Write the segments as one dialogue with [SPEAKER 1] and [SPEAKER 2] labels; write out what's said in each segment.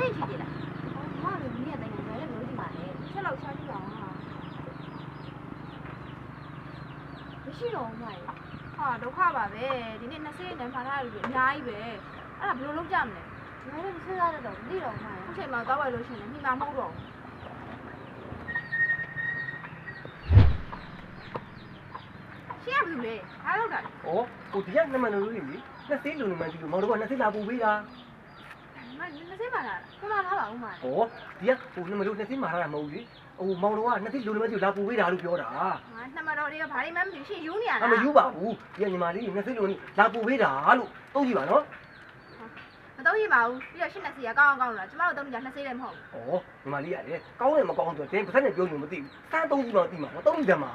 [SPEAKER 1] စိတ်ရှိသေးလား
[SPEAKER 2] မမလည်းဒီနေ့တိုင်တယ်လည်းမလို့ဒီမှာလေ
[SPEAKER 1] ချက်လောက်ရှာကြည့်ပါဦးဟာ
[SPEAKER 2] မရှိတော့ဘူးမရေ
[SPEAKER 1] ဟာဒုက္ခပါပဲဒီနေ့20ရက်တန်းဖာထားရလို့အများကြီးပဲအဲ့ဒါဘယ်လိုလုပ်ကြမလဲ
[SPEAKER 2] ငါလည်းမစဉ်းစားရတော့မသိတော့ဘူးမရေ
[SPEAKER 1] အခုချိန်မှာသွားဝယ်လို့ရှိရင်မိမမဟုတ်တော့ရှင်းရဘူးလေအားလောက်တာ
[SPEAKER 3] ဩဟိုဒီကနမနလူလေးလေနှစ်သိလူနမကြီးလို့မောင်တို့ကနှစ်သိလာပူပေးတာ
[SPEAKER 1] မ20ပါလား
[SPEAKER 2] ခဏထားပါဦးမရေ
[SPEAKER 3] ဩဒီကဟိုနမလူနှစ်သိမာထားတာမဟုတ်ဘူးလေဟိုမောင်တို့ကနှစ်သိလူနမကြီးလာပူပေးတာလို့ပြောတာ
[SPEAKER 1] ငါနှစ်မတော်တွေကဘာတွေမှမသိရှင်းယူနေရ
[SPEAKER 3] အ
[SPEAKER 1] လား
[SPEAKER 3] မယူပါဘူးဒီကညီမလေးနှစ်သိလူလာပူပေးတာလို့သုံးကြည့်ပါနော်
[SPEAKER 1] မတော့ရပါဘူးပြီးတော့ရှင်း20ရကောင်းအောင်ကောင်းလားကျမတို့တော့ည20လည်းမဟုတ်ဘူး
[SPEAKER 3] ဩညီမလေးရတယ်ကောင်းတယ်မကောင်းဆိုတဲ့ပတ်သက်နဲ့ပြောနေမသိဘူးစမ်းသုံးကြည့်တော့သိမှာမသုံးကြမှာ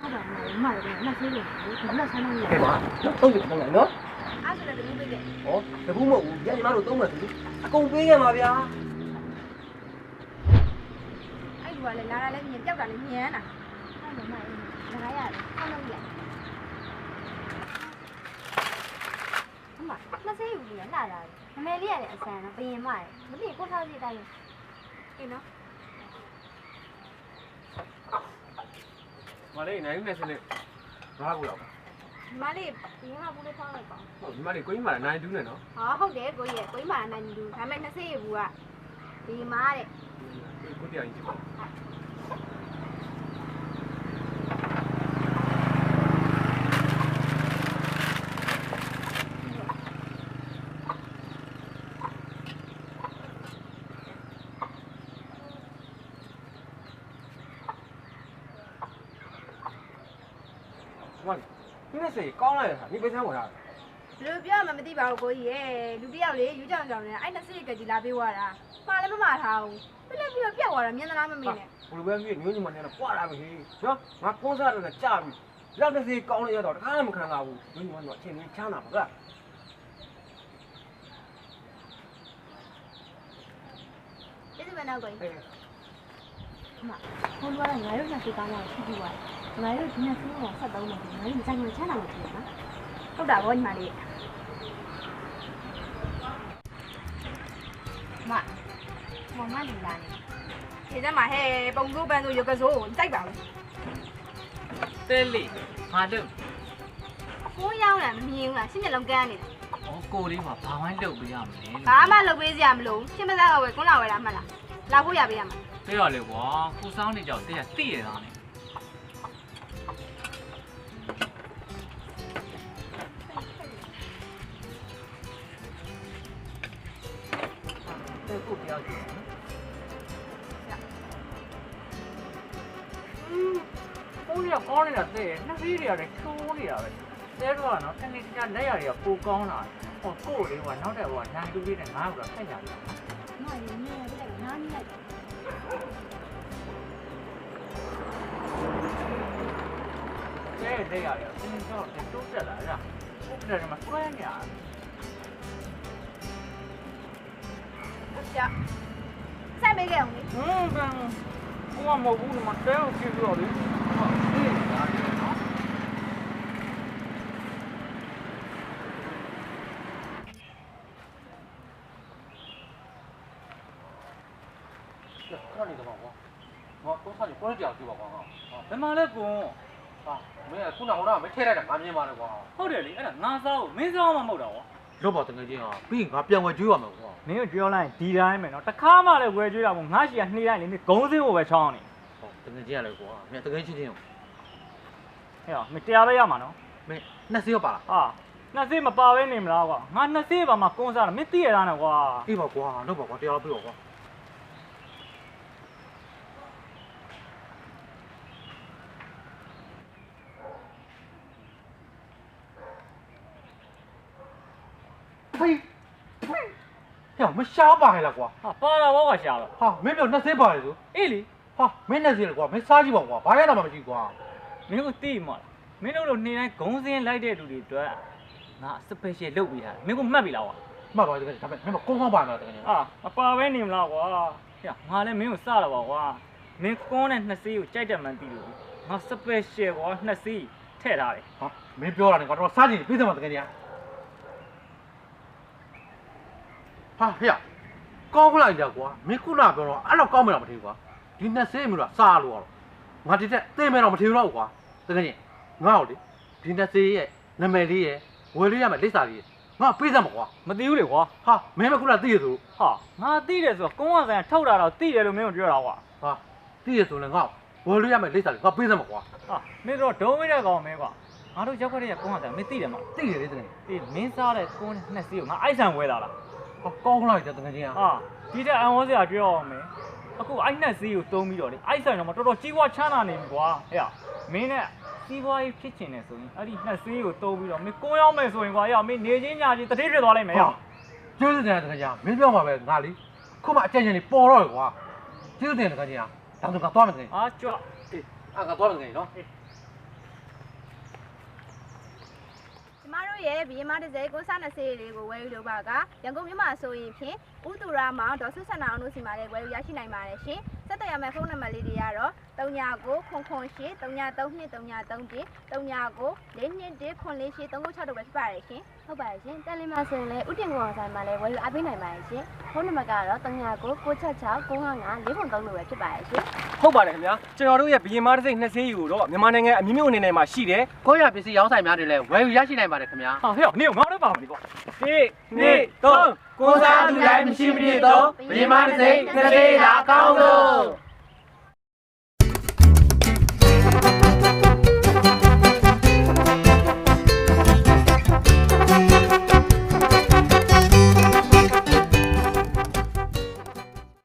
[SPEAKER 2] ဟုတ်ပါဘူးမရေမရေနဲ့ဆေးလို့ဒီမှာဆန်းနေရ
[SPEAKER 3] ကဲပါသုံးကြည့်ပါနော်
[SPEAKER 1] အားဆိုလည်းတကူပေးတယ်
[SPEAKER 3] ဩတကူမဟုတ်ဘူးဒီကညီမတို့သုံးမှဆိုအကုန်ပေးခဲ့မှာဗျာ
[SPEAKER 1] အဲ့လူကလည်းလာတာလည်းမြင်ပြောက်တာလည်းညံတာ
[SPEAKER 2] ဟုတ်ပါမရေငါရတယ်ဆောင်းလို့ရအမနှစ်ဆေးယူပြီးလာတာနမဲလေးရတယ်အဆန်တော့ဘယင်မရေမသိကိုထားစီတိုင်း
[SPEAKER 1] အေးနော်
[SPEAKER 4] မလေးနိုင်နေစနေဘာကူတော့
[SPEAKER 1] ဒီမလေးဒီမှာဘူးလေးဖောင်းလိုက်ပါ
[SPEAKER 4] ဟုတ်ဒီမလေးကိုကြီးမလာနိုင်တူးနေနော်
[SPEAKER 1] ဟာဟုတ်တယ်ကိုကြီးရဲ့ကိုကြီးမာနိုင်ဘူးဒါပေမဲ့20ရဘူးကဒီမာတဲ့
[SPEAKER 4] ကိုတရားကြီးကြည့်ပါ မလေး ဒီနေ့စေကောင်းလိုက်တာဒီပေးစမ်းဝင်လာ
[SPEAKER 1] ဘယ်လိုပြောမှမသိပါဘူးကိုကြီးရဲ့လူတစ်ယောက်လေယူကြောင်ကြောင်နဲ့အဲ့20ရကကြီးလာပေးသွားတာမှားလည်းမမှားထားဘူးပြလက်ပြီးတော့ပြက်သွားတာမြင်သလားမမင်းနဲ့
[SPEAKER 4] ဘလိုပဲမြည်ညိုးညမနဲ့ကွာလာပြီနော်ငါကုန်းစားတယ်ကြာပြီရောက်တဲ့စေကောင်းလိုက်ရတော့တခါမှမခံစားဘူးညိုးညမတော့အချင်းချင်းချမ်းသာပါလား
[SPEAKER 1] ကျေးဇူးပဲနော်ကိုကြီး
[SPEAKER 4] အေး
[SPEAKER 2] အ မဘုန်းတော်ကငါတို့ညစီကောင်းတော့ရှိပြီးသွားတယ်ငါတို့ဒီနေ့ဆေးတော့ဆက်သုံးတယ်ငါတို့ဒီဆိုင်မှာချမ်းသာမှာဖြစ်နော်
[SPEAKER 1] ဟုတ်တာဗောညီမလေးမ
[SPEAKER 2] မမဒီလာနေ
[SPEAKER 1] ဒီထဲမှာဟဲ့ပုံစိုးပန်းစိုးရုပ်ကစိုးကိုကြိုက်ပါဘူး
[SPEAKER 5] တဲလေးငါတို့
[SPEAKER 1] ဖုန်းရောက်လာမမြင်ဘူးလားရှင်းမျက်လုံးကန်းနေတယ်
[SPEAKER 5] ဩကိုလေးမှာဘာဝိုင်းလုပ်ပေးရမလဲ
[SPEAKER 1] ဘာမှလုပ်ပေးစရာမလိုဘူးရှင်းမသားကဝယ်ကွန်းလာဝယ်တာမှတ်လား လာဖို့ရပေးရမှာ
[SPEAKER 5] တဲ့ရလေကွာကိုစောင်းနေကြောက်တဲ့ရတိရတာနဲ့
[SPEAKER 3] တဲ့ကိုပြောကြည့်
[SPEAKER 5] ဖုန်းကြီးကကောင်းနေတာတဲ့နှစ်စီးတွေကလည်းချိုးနေတာပဲတဲတော့ကတော့တနေ့တခြားလက်ရတွေကပိုကောင်းလာဟောကိုလေးကနောက်တဲ့ဟိုကနိုင်တူလေးနဲ့ငါ့ကိုတော့ဆက်ကြတယ်
[SPEAKER 2] မရေနေလိုက်နားနေလိုက်
[SPEAKER 5] တဲတဲ့ရတွေကသင်တော့တိုးတက်လာတာဟုတ်တယ်မှာဆွဲနေတာ
[SPEAKER 1] ကြဆိုင်ပေးခဲ့အောင်လေ
[SPEAKER 5] ဟွန်းကံဟိုကမဟုတ်ဘူးဒီမှာတဲကိုကြည့်ပြီးတော့လေဟုတ်ဒီဒါလေနော်
[SPEAKER 4] ခဏနေတော့ကွာ ငါကုန်းစားနေကိုယ်ကြောက်ကြည့်ပါကွာဟာ
[SPEAKER 5] ဘယ်မှာလဲကွန်
[SPEAKER 4] ဟာမင်းကခုနကဟိုတော့မထည့်လိုက်တာငါမြင်ပါလေကွာ
[SPEAKER 5] ဟုတ်တယ်လေအဲ့ဒါငါစားကိုမင်းစားမှမဟုတ်တာဟော
[SPEAKER 4] လို့ပါတကယ်ချင်းဟာပြီးရင်ငါပြန်ဝယ်ကျွေးရမယ်ကွာ
[SPEAKER 5] မင်းကိုပြောလိုက်ဒီတိုင်းပဲနော်တခါမှလည်းဝယ်ကြွေးတာမို့ငါရှိကနှီးတိုင်းလေမင်းဂုံးစင်းကိုပဲချောင်းနေ
[SPEAKER 4] ဟောတကယ်ချင်းရလေကွာမင်းတကယ်ချင်းချင်း
[SPEAKER 5] ဟဲ့ဟောမင်းတရားပဲရမှာနော်
[SPEAKER 4] မင်းနှစ်စီးရောပါလား
[SPEAKER 5] ဟာနှစ်စေးမပါဘဲနေမလားကွာငါနှစ်စေးပါမှကွန်းစားတာမင်းသိရတာနဲ့ကွာ
[SPEAKER 4] အေးပါကွာတော့ပါကွာတရားပြတော့ ကွာဟေးဟဲ့မရှားပါဟဲ့လားကွာ
[SPEAKER 5] ဟာပါလာဘောကရှာတော့
[SPEAKER 4] ဟာမင်းပြောနှစ်သိပါလေဆို
[SPEAKER 5] အေးလေ
[SPEAKER 4] ဟာမင်းနှစ်သိလေကွာမင်းစားကြည့်ပါကွာဘာရတာမှမရှိကွာ
[SPEAKER 5] မင်းကိုသိမှာလားမင်းတို့လိုနှီးတိုင်းဂုံးစင်းလိုက်တဲ့လူတွေအတွက်ငါစပယ်ရှယ်လုပ်ပေးတာမင်းကိုမှတ်ပြီလားကွာ
[SPEAKER 4] မှတ်ပါတကယ်ဒါပေမဲ့မင်းကုန်းကောင်းပါမလားတကယ်
[SPEAKER 5] ဟာမပါဘဲနေမလားကွာဟဲ့ငါလည်းမင်းကိုစတာပါကွာမင်းကွန်းတဲ့နှစ်စေးကိုကြိုက်တယ်မှန်သိလို့ငါစပယ်ရှယ်ကွာနှစ်စေးထည့်ထားတယ်
[SPEAKER 4] ဟာမင်းပြောတာနဲ့ကွာတော့စားကြည့်ပြေးစမ်းပါတကယ်ကြီး ဟာဟဲ့
[SPEAKER 6] ကောင်းလိုက်ကြကွာမင်းခုနပြောတော့အဲ့တော့ကောင်းမယ်တော့မထင်ဘူးကွာဒီနှစ်ဆေးမျိုးတော့စားလို့ရတော့ငါဒီတက်သိမယ်တော့မထင်ဘူးတော့ကွာတကယ်ချင်းငါ့ကိုလေဒီနှစ်ဆေးရဲ့နာမည်လေးရဲ့ဝယ်လို့ရမယ်လိပ်စာလေးရဲ့ငါပေးစမ်းမကွာ
[SPEAKER 5] မသိဘူးလေကွာ
[SPEAKER 6] ဟာမင်းမခုနသိရသူ
[SPEAKER 5] ဟာငါသိတယ်ဆိုတော့ကုန်းဝဆိုင်ထုတ်တာတော့သိတယ်လို့မင်းတို့ပြောတာကွာ
[SPEAKER 6] ဟာသိရဆိုလည်းငါ့ကိုဝယ်လို့ရမယ်လိပ်စာလေးငါပေးစမ်းမကွာ
[SPEAKER 5] ဟာမင်းတို့ဒုံးဝိတဲ့ကောင်မဲကွာငါတို့ရောက်ခဲ့တဲ့ကုန်းဝဆိုင်မင်းသိတယ်မလား
[SPEAKER 6] သိတယ်လေတကယ်
[SPEAKER 5] အေးမင်းစားတဲ့ကုန်းနဲ့နှစ်စီးကိုငါအိုက်ဆန်ဝဲလာလား
[SPEAKER 6] ဟာ ကောင်းလိုက်ကြတကယ်ချင်းဟာ
[SPEAKER 5] ဟာဒီတဲ့အံဝေါ်စရာပြောအောင်မယ်အခုအိုက်နှစ်စီးကိုတုံးပြီးတော့လေအိုက်ဆန်တော့မတော်တော်ကြီးွားချမ်းသာနေပြီကွာဟဲ့မင်းနဲ့စီးပွားရေးဖြစ်ချင်တယ်ဆိုရင်အဲ့ဒီနှစ်စီးကိုတုံးပြီးတော့မင်းကုန်းရောက်မယ်ဆိုရင်ကွာဟဲ့မင်းနေချင်းညာချင်းတတိဖြစ်သွားလိမ့်မယ်ဟဲ့
[SPEAKER 6] ကျေးဇူးတင်တယ်တကယ်ချင်းမင်းပြောမှာပဲငါလေခုမှအကြံဉာဏ်တွေပေါ်တော့ရကွာကျေးဇူးတင်တယ်တကယ်ချင်းဟာဒါဆိုကသွားမယ်တကယ်
[SPEAKER 5] အာကြွ
[SPEAKER 6] အေးအာကသွားမယ်တကယ်နော်
[SPEAKER 1] ကျမတို့ ရဲ့ဘီယမတစ်စိကိုစားနှစ်စိလေးကိုဝယ်ယူလို့ပါကရန်ကုန်မြို့မှာဆိုရင်ဖြင့်ဥတူရာမောင်ဒေါ်ဆုဆန္ဒအောင်တို့စီမှာလည်းဝယ်ယူရရှိနိုင်ပါတယ်ရှင်ဆက်သွယ်ရမယ့်ဖုန်းနံပါတ်လေးတွေကတော့39ခွန်ခွန်ရှိ393233 39 42ခွန်လေးရှိ396တို့ပဲဖြစ်ပါတယ်ရှင်
[SPEAKER 4] ဟုတ်ပါတယ်ရှင်တယ်လီမှာဆိုရင်လည်းဥတင်ကောင်ဆိုင်မှာလည်းဝယ်ယူအားပေးနိုင်ပါတယ်ရှင်ဖုန်းနံပါတ်ကတော့39 966 955 403လို့ပဲဖြစ်ပါတယ်ရှင်
[SPEAKER 3] ဟုတ်ပါတယ်ခင်ဗျာကျွန်တော်တို့ရဲ့ဘီရင်မားတစ်စိတ်နှစ်ဆေးယူတော့မြန်မာနိုင်ငံအမျိုးမျိုးအနေနဲ့မှာရှိတယ်
[SPEAKER 6] ကိုရပစ္စည်းရောင်းဆိုင်များတွေလည်းဝယ်ယူရရှိနိုင်ပါတယ်ခင်ဗျာ
[SPEAKER 5] ဟာဟဲ့နေငါတို့ပါမလို့ကွာ
[SPEAKER 3] ဒီနေ့တော့ကိုစားသူတိုင်းမရှိမဖြစ်တော့ဘီရင်မားတစ်စိတ်နှစ်ဆေးလာကောင်းလို့